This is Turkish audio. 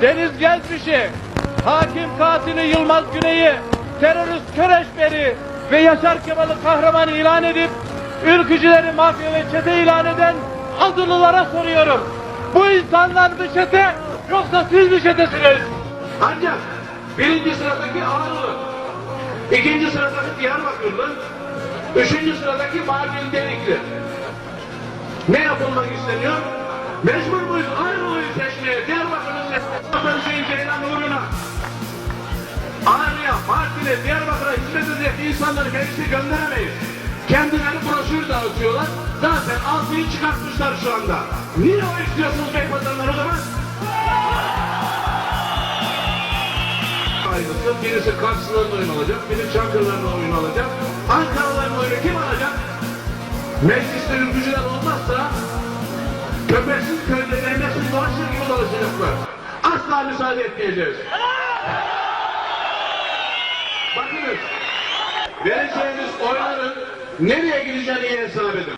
Deniz Gezmiş'i, hakim katili Yılmaz Güney'i, terörist Köreşber'i ve Yaşar Kemal'i kahraman ilan edip ülkücüleri mafya ve çete ilan eden azılılara soruyorum. Bu insanlar mı çete yoksa siz mi çetesiniz? Ancak birinci sıradaki Ağrılı, ikinci sıradaki Diyarbakırlı, üçüncü sıradaki Mardin Delikli. Ne yapılmak isteniyor? Mecbur muyuz Ağrılı'yı seçmeye, Diyarbakır'ı Mardin'e, Diyarbakır'a hizmet edecek insanları meclise gönderemeyiz. Kendileri broşür dağıtıyorlar. Zaten altıyı çıkartmışlar şu anda. Niye o istiyorsunuz beypazarlar o zaman? ayrısı. Birisi Karslıların oyunu alacak, biri Çankırıların oyunu alacak. Ankaralıların oyunu kim alacak? Mecliste ülkücüler olmazsa köpeksiz köyde devletsiz dolaşır gibi dolaşacaklar. Asla müsaade etmeyeceğiz. Bakınız, vereceğiniz oyların nereye gideceğini hesap edin.